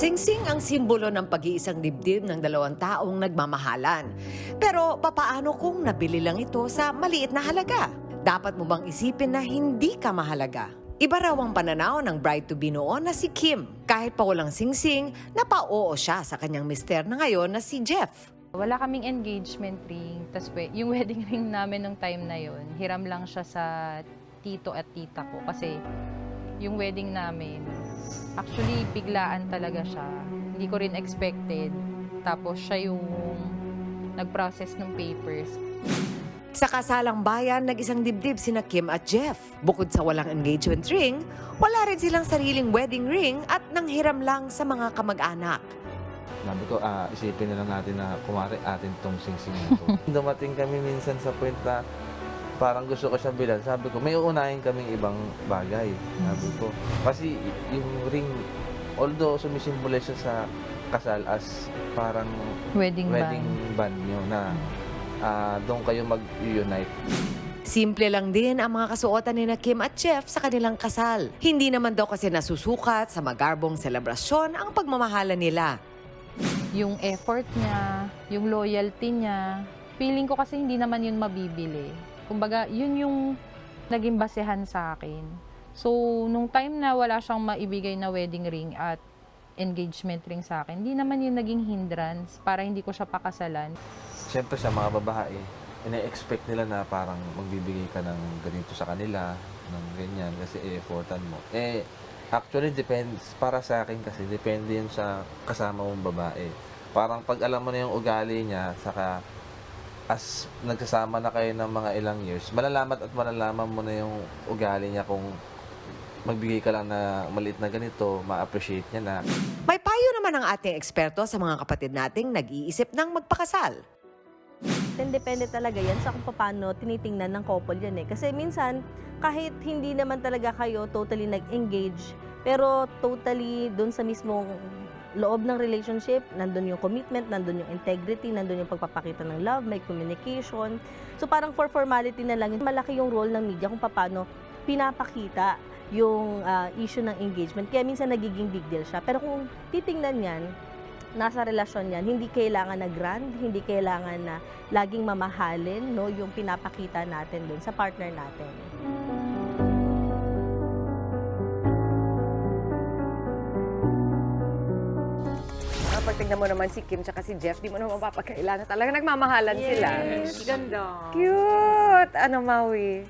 Singsing ang simbolo ng pag-iisang dibdib ng dalawang taong nagmamahalan. Pero papaano kung nabili lang ito sa maliit na halaga? Dapat mo bang isipin na hindi ka mahalaga? Iba raw ang pananaw ng bride-to-be noon na si Kim. Kahit pa walang singsing, napao siya sa kanyang mister na ngayon na si Jeff. Wala kaming engagement ring. Tapos yung wedding ring namin nung time na yon, hiram lang siya sa tito at tita ko. Kasi yung wedding namin, actually biglaan talaga siya. Hindi ko rin expected. Tapos siya yung nag-process ng papers. Sa kasalang bayan, nag-isang dibdib sina Kim at Jeff. Bukod sa walang engagement ring, wala rin silang sariling wedding ring at nanghiram lang sa mga kamag-anak. Sabi ko, ah, isipin na lang natin na kumari atin tong singsing na to. Dumating kami minsan sa point na parang gusto ko siyang bilan. Sabi ko, may uunahin kaming ibang bagay. Sabi ko, kasi yung ring, although sumisimbolo siya sa kasal as parang Wedding, wedding band. band nyo na ah, doon kayo mag-unite. Simple lang din ang mga kasuotan ni na Kim at Jeff sa kanilang kasal. Hindi naman daw kasi nasusukat sa magarbong selebrasyon ang pagmamahalan nila. Yung effort niya, yung loyalty niya, feeling ko kasi hindi naman yun mabibili. Kumbaga, yun yung naging basehan sa akin. So, nung time na wala siyang maibigay na wedding ring at engagement ring sa akin, hindi naman yun naging hindrance para hindi ko siya pakasalan. Siyempre sa mga babae, ina-expect nila na parang magbibigay ka ng ganito sa kanila, ng ganyan, kasi i-effortan mo. Eh, actually, depends, para sa akin kasi, depende yun sa kasama mong babae. Parang pag alam mo na yung ugali niya, saka as nagsasama na kayo ng mga ilang years, malalaman at malalaman mo na yung ugali niya kung magbigay ka lang na maliit na ganito, ma-appreciate niya na. May payo naman ang ating eksperto sa mga kapatid nating nag-iisip ng magpakasal. Then depende talaga yan sa kung paano tinitingnan ng couple yan eh. Kasi minsan, kahit hindi naman talaga kayo totally nag-engage, pero totally dun sa mismong loob ng relationship, nandun yung commitment, nandun yung integrity, nandun yung pagpapakita ng love, may communication. So parang for formality na lang, malaki yung role ng media kung paano pinapakita yung ah, issue ng engagement. Kaya minsan nagiging big deal siya. Pero kung titingnan yan, nasa relasyon yan, hindi kailangan na grand, hindi kailangan na laging mamahalin, no, yung pinapakita natin dun sa partner natin. Kapag tignan mo naman si Kim tsaka si Jeff, di mo naman mapapakailan na talaga nagmamahalan sila. Ganda. Cute! Ano, Maui?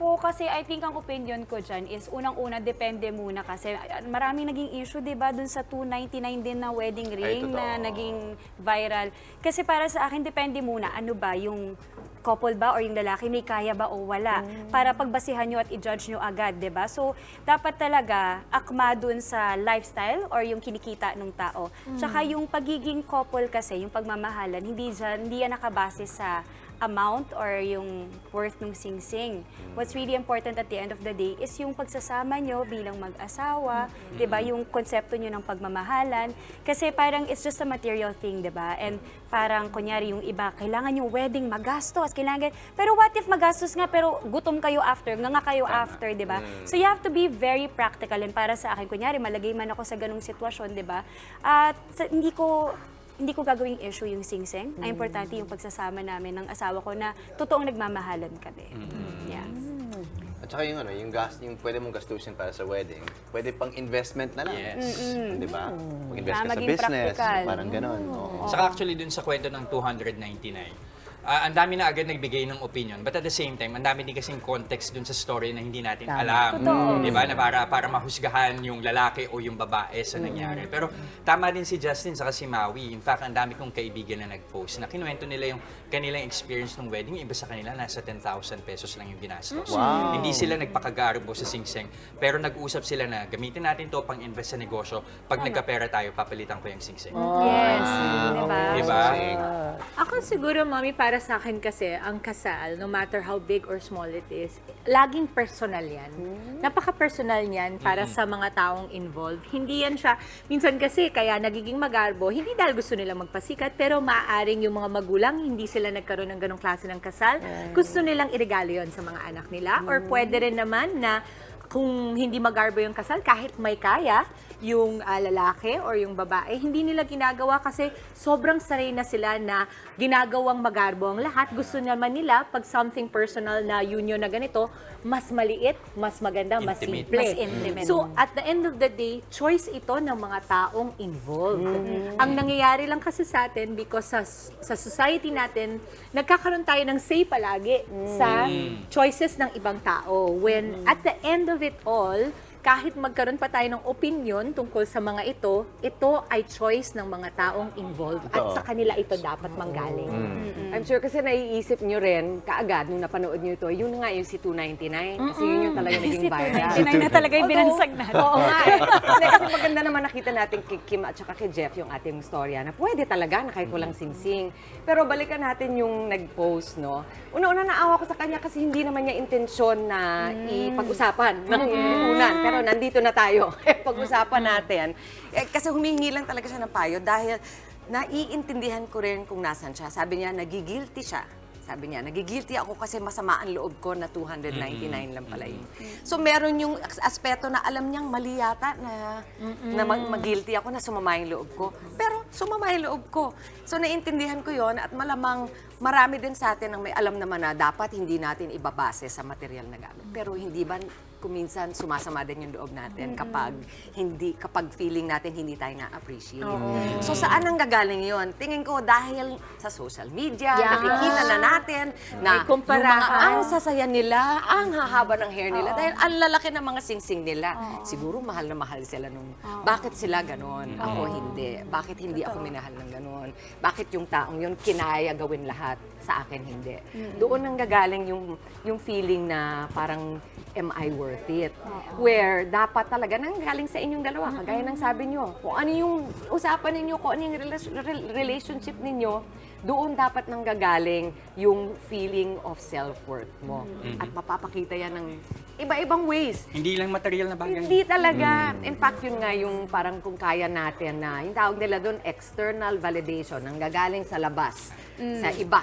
Ako kasi I think ang opinion ko dyan is unang-una depende muna kasi maraming naging issue 'di ba dun sa 299 din na wedding ring na naging viral. Kasi para sa akin depende muna ano ba yung couple ba or yung lalaki may kaya ba o wala para pagbasihan nyo at i-judge nyo agad, 'di ba? So dapat talaga akma dun sa lifestyle or yung kinikita ng tao. Tsaka yung pagiging couple kasi, yung pagmamahalan, hindi dyan, hindi yan nakabase sa amount or yung worth ng sing-sing. What's really important at the end of the day is yung pagsasama nyo bilang mag-asawa, 'di ba? Yung konsepto nyo ng pagmamahalan kasi parang it's just a material thing, 'di ba? And parang kunyari yung iba, kailangan yung wedding magastos, kailangan pero what if magastos nga pero gutom kayo after, nga nga kayo after, 'di ba? So you have to be very practical and para sa akin kunyari malagay man ako sa ganung sitwasyon, 'di ba? At sa- hindi ko hindi ko gagawing issue yung sing-sing. Ang importante yung pagsasama namin ng asawa ko na totoong nagmamahalan kami. Yeah. At saka yung ano, yung gas, yung pwede mong gastusin para sa wedding, pwede pang investment na lang. Yes. Di ba? Mag-invest Ah, ka sa maging business, practical. parang ganon. Oo. Saka actually dun sa kwento ng 299, ah, ang dami na agad nagbigay ng opinion. But at the same time, ang dami din kasing context dun sa story na hindi natin alam. Totoo. Di ba? Na para, para mahusgahan yung lalaki o yung babae sa nangyari. Pero tama din si Justin saka si Maui. In fact, ang dami kong kaibigan na nag-post na kinuwento nila yung kanilang experience ng wedding. Iba sa kanila, nasa 10,000 pesos lang yung ginastos. Wow. Hindi sila nagpakagarbo sa singseng. Pero nag-usap sila na gamitin natin to pang invest sa negosyo. Pag nagkapera tayo, papalitan ko yung singseng. Yes. Di ba? Di ba? Ako siguro, mami, para sa akin kasi, ang kasal, no matter how big or small it is, laging personal yan. Napaka-personal niyan para sa mga taong involved. Hindi yan siya, minsan kasi, kaya nagiging magarbo, hindi dahil gusto nilang magpasikat, pero maaaring yung mga magulang, hindi sila nagkaroon ng ganong klase ng kasal. Gusto nilang iregalo yon sa mga anak nila. Or pwede rin naman na kung hindi magarbo yung kasal, kahit may kaya, yung ah, lalaki or yung babae, hindi nila ginagawa kasi sobrang sanay na sila na ginagawang magarbo ang lahat. Gusto naman nila, pag something personal na union na ganito, mas maliit, mas maganda, mas Intimate. simple. Mas intimate. So, at the end of the day, choice ito ng mga taong involved. Ang nangyayari lang kasi sa atin, because sa, sa society natin, nagkakaroon tayo ng say palagi sa choices ng ibang tao. When at the end of it all, kahit magkaroon pa tayo ng opinion tungkol sa mga ito, ito ay choice ng mga taong involved at sa kanila ito dapat manggaling. I'm sure kasi naiisip nyo rin, kaagad, nung napanood nyo ito, yun nga yung si 299. Kasi yun yung talaga naging viral. 99 na talaga yung binansag natin. Oo nga eh. Hindi, kasi maganda naman nakita natin kay Kim at saka kay Jeff yung ating storya na pwede talaga na kahit walang singsing. Pero balikan natin yung nag-post, no? Una-una naawa ko sa kanya kasi hindi naman niya intensyon na ipag-usapan ng unan. Pero nandito na tayo. Pag-usapan natin. Eh, kasi humingi lang talaga siya ng payo dahil naiintindihan ko rin kung nasan siya. Sabi niya, nagigilty siya. Sabi niya, nagigilty ako kasi masama ang loob ko na 299 lang pala yun. So meron yung as- aspeto na alam niyang mali yata na, na mag- mag-guilty ako na sumama yung loob ko. Pero sumama yung loob ko. So naiintindihan ko yon at malamang marami din sa atin ang may alam naman na dapat hindi natin ibabase sa material na gamit. Pero hindi ba kuminsan sumasama din yung loob natin kapag hindi kapag feeling natin hindi tayo na-appreciate. So saan ang gagaling yon? Tingin ko dahil sa social media, Yeah. nakikita na natin na May yung mga ang sasaya nila, ang hahaba ng hair nila dahil ang lalaki ng mga singsing nila. Siguro mahal na mahal sila nung bakit sila ganon? Ako hindi. Bakit hindi ako minahal ng ganon? Bakit yung taong yun kinaya gawin lahat sa akin hindi? Doon ang gagaling yung yung feeling na parang am I worth it? Where dapat talaga nanggaling sa inyong dalawa, kagaya ng sabi nyo, kung ano yung usapan ninyo, kung ano yung relas- rel- relationship ninyo, doon dapat nanggagaling yung feeling of self-worth mo. At mapapakita yan ng iba-ibang ways. Hindi lang material na bagay. Hindi talaga. In fact, yun nga yung parang kung kaya natin na, yung tawag nila doon, external validation, nanggagaling sa labas, sa iba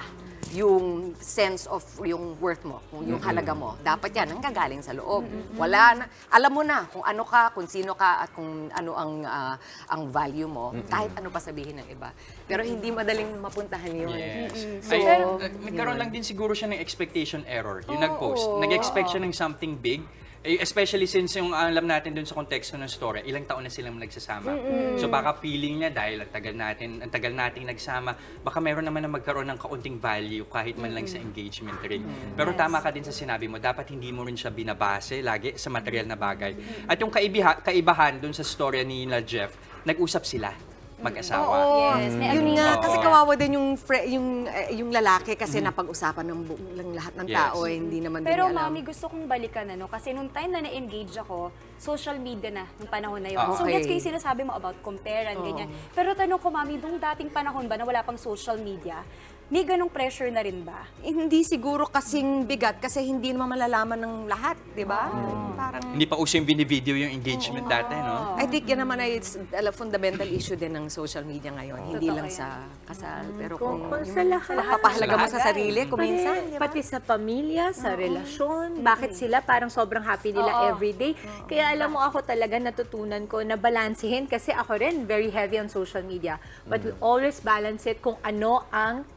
yung sense of yung worth mo, kung yung halaga mo. Dapat yan, ang gagaling sa loob. Wala na, alam mo na kung ano ka, kung sino ka, at kung ano ang ah, ang value mo, kahit ano pa sabihin ng iba. Pero hindi madaling mapuntahan yun. Yes. So, Ay, uh, nagkaroon lang din siguro siya ng expectation error. Yung nag-post. Nag-expect siya ng something big. Eh, especially since yung alam natin dun sa konteksto ng story, ilang taon na silang nagsasama. So baka feeling niya dahil ang tagal natin, ang tagal nating nagsama, baka meron naman na magkaroon ng kaunting value kahit man lang sa engagement ring. Pero tama ka din sa sinabi mo, dapat hindi mo rin siya binabase lagi sa material na bagay. At yung kaibiha, kaibahan dun sa story ni na Jeff, nag-usap sila mag-asawa. Yes, may Yun nga, Oo. kasi kawawa din yung fre- yung eh, yung lalaki kasi napag-usapan ng buong lang lahat ng Yes. tao, eh, hindi naman Pero din niya alam. mami, gusto kong balikan ano, kasi nung time na na-engage ako, social media na, nung panahon na yun. Ah, So okay. gets ko yung sinasabi mo about compare and ganyan. Pero tanong ko, mami, nung dating panahon ba na wala pang social media, may ganong pressure na rin ba? Eh, hindi siguro kasing bigat kasi hindi naman malalaman ng lahat, di ba? Parang Hindi pa uso yung binivideo yung engagement dati, no? I think yan naman ay it's a fundamental issue din ng social media ngayon. Hindi lang sa kasal, pero kung, Kung- sa lahat. napapahalaga mo sa sarili, kung minsan, Pati, di ba? pati sa pamilya, sa relasyon, bakit sila parang sobrang happy nila everyday. Kaya alam mo ako talaga natutunan ko na balansehin kasi ako rin very heavy on social media. But we always balance it kung ano ang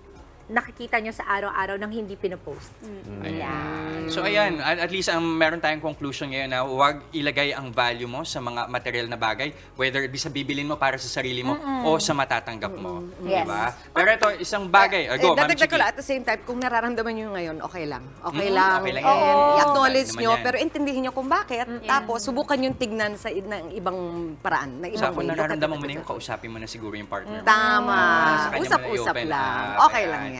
nakikita nyo sa araw-araw nang hindi pinopost. Ayan. So ayan, at, at least ang meron tayong conclusion ngayon na huwag ilagay ang value mo sa mga material na bagay, whether bisa bibilin mo para sa sarili mo o sa matatanggap mo. Yes. Diba? Pero ito, isang bagay. Eh, go, Ma'am dadagdag ko lang, at the same time, kung nararamdaman nyo ngayon, okay lang. Okay Mm, lang. okay lang And yan. I-acknowledge nyo, yan. pero intindihin nyo kung bakit. Tapos, subukan yung tignan sa ng ibang paraan, ng Sa ibang kung. Look at nararamdaman it mo na yung kausapin mo na siguro yung partner mo. Tama. Sa Usap-usap lang. Okay lang yan.